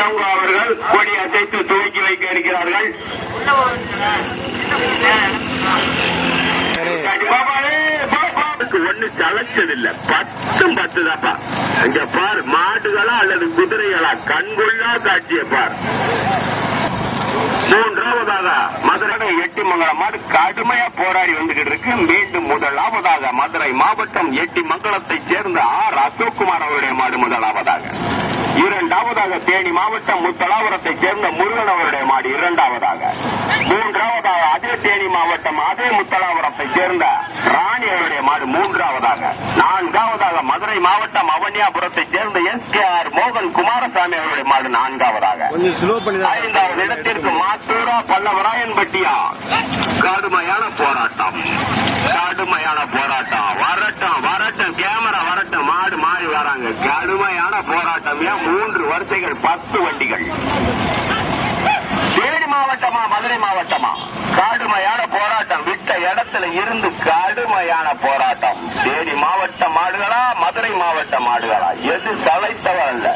இளங்கோ அவர்கள் கொடி அசைத்து துவக்கி வைக்க இருக்கிறார்கள். ஒண்ணு சளைச்சதில்ல பத்தும் பத்து தாப்பா இங்க பார் மாடுகளா அல்லது குதிரைகளா? கண்கொள்ளா காட்சியை பார். மூன்றாவதாக மதுரை. எட்டிமங்கலம் மாடு கடுமையா போராடி வந்துகிட்டு இருக்கு. மீண்டும் முதலாவதாக மதுரை மாவட்டம் எட்டிமங்கலத்தைச் சேர்ந்த ஆர் அசோக்குமார் அவருடைய மாடு முதலாவதாக. இரண்டாவதாக தேனி மாவட்டம் முத்தலாபுரத்தைச் சேர்ந்த முருகன் அவருடைய மாடு இரண்டாவதாக. மூன்றாவதாக அதே தேனி மாவட்டம் அதே முத்தலாபுரத்தைச் சேர்ந்த ராணி அவருடைய மாடு மூன்றாவதாக. நான்காவதாக மதுரை மாவட்டம் அவனியாபுரத்தைச் சேர்ந்த எஸ் கே ஆர் மோகன் குமாரசாமி அவருடைய மாடு நான்காவதாக. ஐந்தாவது இடத்திற்கு மாத்தூரா பல்லவராயன்பட்டியா கடுமையான போராட்டம் கடுமையான போராட்டம் வரட்டும் வரட்டும் கேமரா வரட்டும் மாடு மாறி வராங்க கடுமையான போராட்டம் ஏன் மூன்று வரிசைகள் பத்து வண்டிகள் தேனி மாவட்டமா மதுரை மாவட்டமா கடுமையான போராட்டம் விட்ட இருந்து கடுமையான போராட்டம். தேனி மாவட்ட மாடுகளா மதுரை மாவட்ட மாடுகளா? எது சளைத்தவர் அல்ல.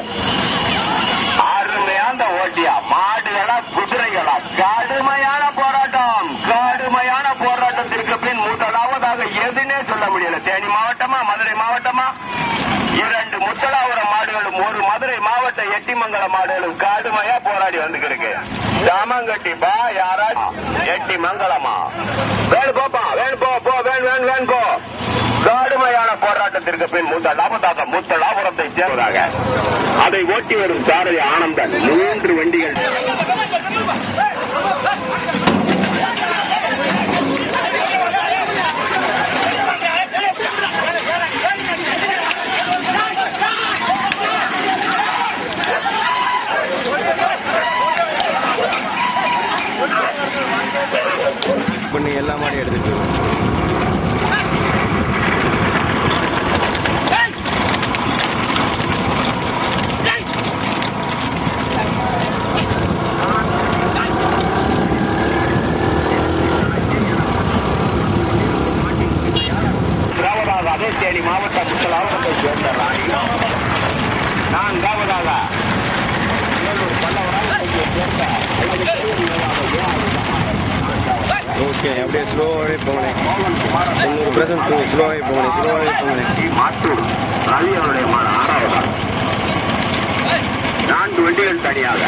அருமையான ஓட்டியா மாடுகளா குதிரைகளா? கடுமையான போராட்டம். கடுமையான போராட்டத்திற்கு பின் முதலாவதாக எதுனே சொல்ல முடியல. தேனி மாவட்டமா மதுரை மாவட்டமா? இரண்டு முத்தலாபுரம் மாடுகளும் ஒரு மதுரை மாவட்ட எட்டிமங்கலம் மாடுகளும் கடுமையா போராடி வந்துருக்கு ஜாமங்கட்டி பா யாரா எட்டி மங்கலமா வேணு போப்பா வேணு போ போ வேணு வேணு வேணு போ. கடுமையான போராட்டத்திற்கு பின் முதலாவதாக முத்தலாபுரத்தை சேர்வதாக அதை ஓட்டி வரும் சாரதி ஆனந்தன். மூன்று வண்டிகள் பண்ணி எல்லா மாடையும் எடுத்துட்டு போயிடும். மூன்றாவதாக அதே தேனி மாவட்டம் முத்தலாவரத்தை சேர்ந்த ராணி நான்காவதாக வேலூர் பல்லவராயத்தை சேர்ந்த ஓகே அப்படியே ஸ்லோவாகவே போனேன் மோகன் குமார் தொண்ணூறு பர்சன்ட் ஸ்லோவாகவே போனேன் ஸ்லோவாகவே போனேன் ரவி அவருடைய நான்கு வண்டிகள் தனியாக.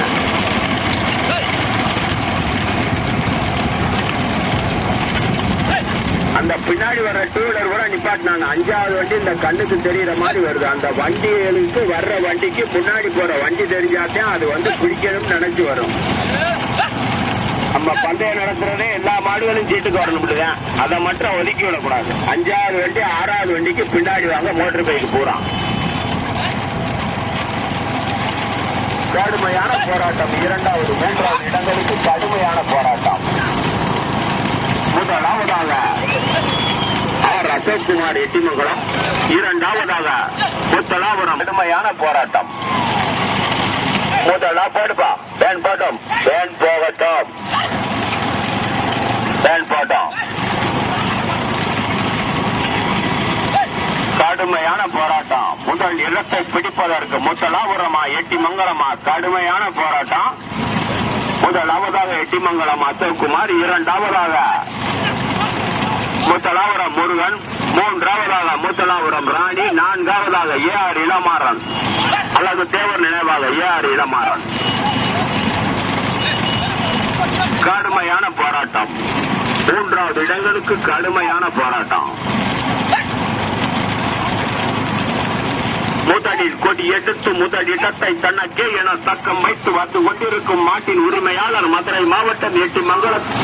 அந்த பின்னாடி வர்ற டூ வீலர் கூட நிப்பாட்டினாங்க. அஞ்சாவது வண்டி இந்த கண்ணுக்கு தெரியற மாதிரி வருது. அந்த வண்டிகளுக்கு வர்ற வண்டிக்கு பின்னாடி போற வண்டி தெரிஞ்சாத்தான் அது வந்து பிடிக்கணும்னு நினைச்சு வரும். நம்ம பந்தயம் நடத்துறதே எல்லா மாடுகளும் சீட்டுக்கு வரணும் அதை மட்டும் ஒதுக்கி விடக்கூடாது. அஞ்சாவது வண்டி ஆறாவது வண்டிக்கு பின்னாடி வாங்க மோட்டர் பைக் பூரா. கடுமையான போராட்டம். இரண்டாவது மூன்றாவது இடங்களுக்கு கடுமையான போராட்டம். முதலாவதாக ஆர். அசோக்குமார் எட்டிமங்கலம். இரண்டாவதாக முத்தலாபுரம் கடுமையான போராட்டம். முதலா போடுப்பா. பேன் போட்டோம். பேன் போகட்டும். பேன் போட்டோம். கடுமையான போராட்டம். முதல் இடத்தை பிடிப்பதற்கு முதலாபுரமா எட்டிமங்கலமா கடுமையான போராட்டம். முதலாவதாக எட்டிமங்கலம் அசோக்குமார் இரண்டாவதாக. முத்தலாபுரம் முருகன் மூன்றாவதாக முத்தலாபுரம் ராணி நான்காவதாக ஏ ஆர் இளமாறன். அல்லது தேவர் நினைவாக ஏ ஆர் இளமாறன். கடுமையான போராட்டம். மூன்றாவது இடங்களுக்கு கடுமையான போராட்டம். முதலில் கொடி எடுத்து முதல் இடத்தை தனக்கே என தக்கம் வைத்து வந்து கொண்டிருக்கும் மாட்டின் உரிமையாளர் மதுரை மாவட்டம் எட்டு மங்கலத்தை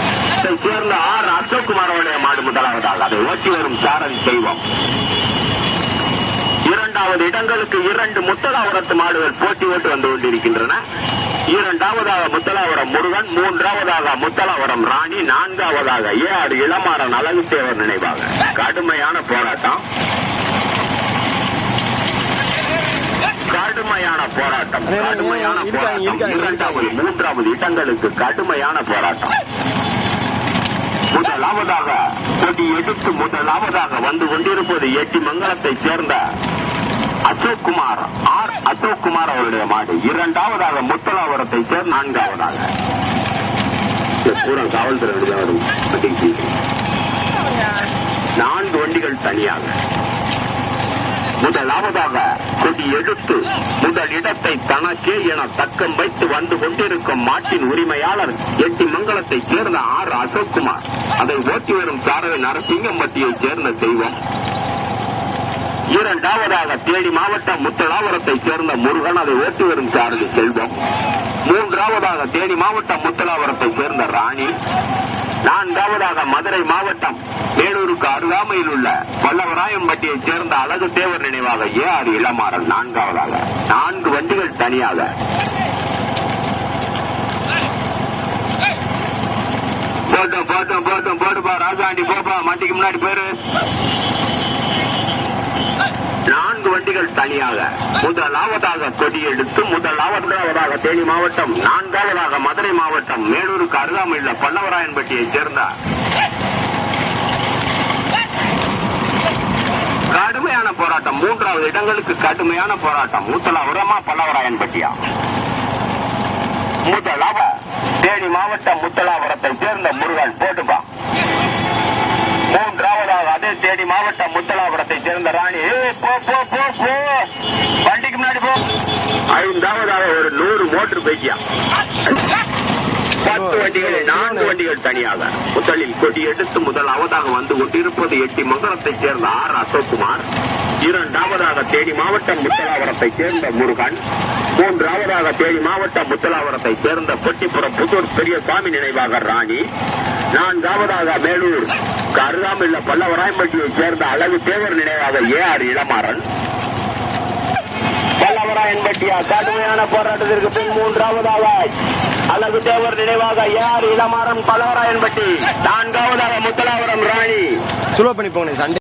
சேர்ந்த ஆர் அசோக்குமார் அவருடைய மாடு முதலாவதால் அதை ஓட்டி வரும் சாரதி செய்வோம் இரண்டாவது இடங்களுக்கு இரண்டு முத்தலாவரத்து மாடுகள் போட்டி ஓட்டு வந்து கொண்டிருக்கின்றன. இரண்டாவதாக முத்தலாவரம் முருகன் மூன்றாவதாக முத்தலாவரம் ராணி நான்காவதாக ஏ ஆர் இளமாறன் அழகு தேவர் நினைவாக. கடுமையான போராட்டம் கடுமையான போராட்டம். கடுமையான போராட்டம். இரண்டாவது மூன்றாவது இடங்களுக்கு கடுமையான போராட்டம். முதலாவதாக கொடி எடுத்து முதலாவதாக வந்து கொண்டிருப்பது எட்டி மங்கலத்தை சேர்ந்த அசோக் குமார் ஆர். அசோக் குமார் அவருடைய மாடு. இரண்டாவதாக முத்தலாவரத்தை சேர்ந்த நான்காவதாக. காவல்துறை. நான்கு வண்டிகள் தனியாக. முதலாவதாக கொடி எடுத்து முதல் இடத்தை தனக்கே என தக்கம் வைத்து வந்து கொண்டிருக்கும் மாட்டின் உரிமையாளர் எட்டி மங்கலத்தைச் சேர்ந்த ஆர். அசோக்குமார். அதை ஓட்டி வரும் சாரதி நரசிங்கம்பட்டியைச் சேர்ந்த செய்வோம் இரண்டாவதாக தேனி மாவட்டம் முத்தலாவரத்தைச் சேர்ந்த முருகன் அதை ஓட்டி வரும் சாரதி செல்வம். மூன்றாவதாக தேனி மாவட்டம் முத்தலாவரத்தைச் சேர்ந்த ராணி. நான்காவதாக மதுரை மாவட்டம் வேலூருக்கு அருகாமையில் உள்ள வல்லவராயம்பட்டியைச் சேர்ந்த அழகு தேவர் நினைவாக ஏ ஆர் இளமாறன் நான்காவதாக. நான்கு வண்டிகள் தனியாக. போட்டோம் போட்டோம் போட்டோம் போட்டுப்பா ராஜாண்டி போப்பா. மண்டிக்கு முன்னாடி போயிரு. நான்கு வண்டிகள் தனியாக. முதலாவதாக கொடி எடுத்து முதலாவதாக தேனி மாவட்டம் நான்காவதாக மதுரை மாவட்டம் மேலூருக்கு அருகாமையில் பல்லவராயன்பட்டியைச் சேர்ந்தார். கடுமையான போராட்டம். மூன்றாவது இடங்களுக்கு கடுமையான போராட்டம். முத்தலாபுரமா பல்லவராயன்பட்டியா முதலாவ தேனி மாவட்டம் முத்தலாபுரத்தை சேர்ந்த முருகன் போட்டுக்கான் மூன்றாவதாக அதே தேனி மாவட்டம் முத்த சேர்ந்த ராணி ஏய், போ போ போ போ வண்டிக்கு முன்னாடி போ ஐந்தாவதாக ஒரு நூறு மோட்டர் பைக்கியா? பத்து வண்டிகள் நான்கு வண்டிகள் தனியாக. முதலில் கொடி எடுத்து முதலாவதாக வந்து கொண்டிருப்பது எட்டி மங்கலத்தைச் சேர்ந்த ஆர். அசோக்குமார். இரண்டாவதாக தேனி மாவட்டம் முத்தலாவரத்தைச் சேர்ந்த முருகன். மூன்றாவதாக தேனி மாவட்டம் முத்தலாவரத்தைச் சேர்ந்த பொட்டிப்புறம் புதூர் பெரியசாமி நினைவாக ராணி. நான்காவதாக மேலூர். அருகாமையுள்ள பல்லவராயம்பட்டியைச் சேர்ந்த அழகு தேவர் நினைவாக ஏ. ஆர். இளமாறன். பல்லவராயன்பட்டியா கடுமையான போராட்டத்திற்கு பின் மூன்றாவதாக அழகு தேவர் நினைவாக ஏஆர் இளமாறன் பலவராயன்பட்டி நான்காவதாக முத்தலாவரம் ராணி. சுலோ பண்ணி போனேன் சண்டே.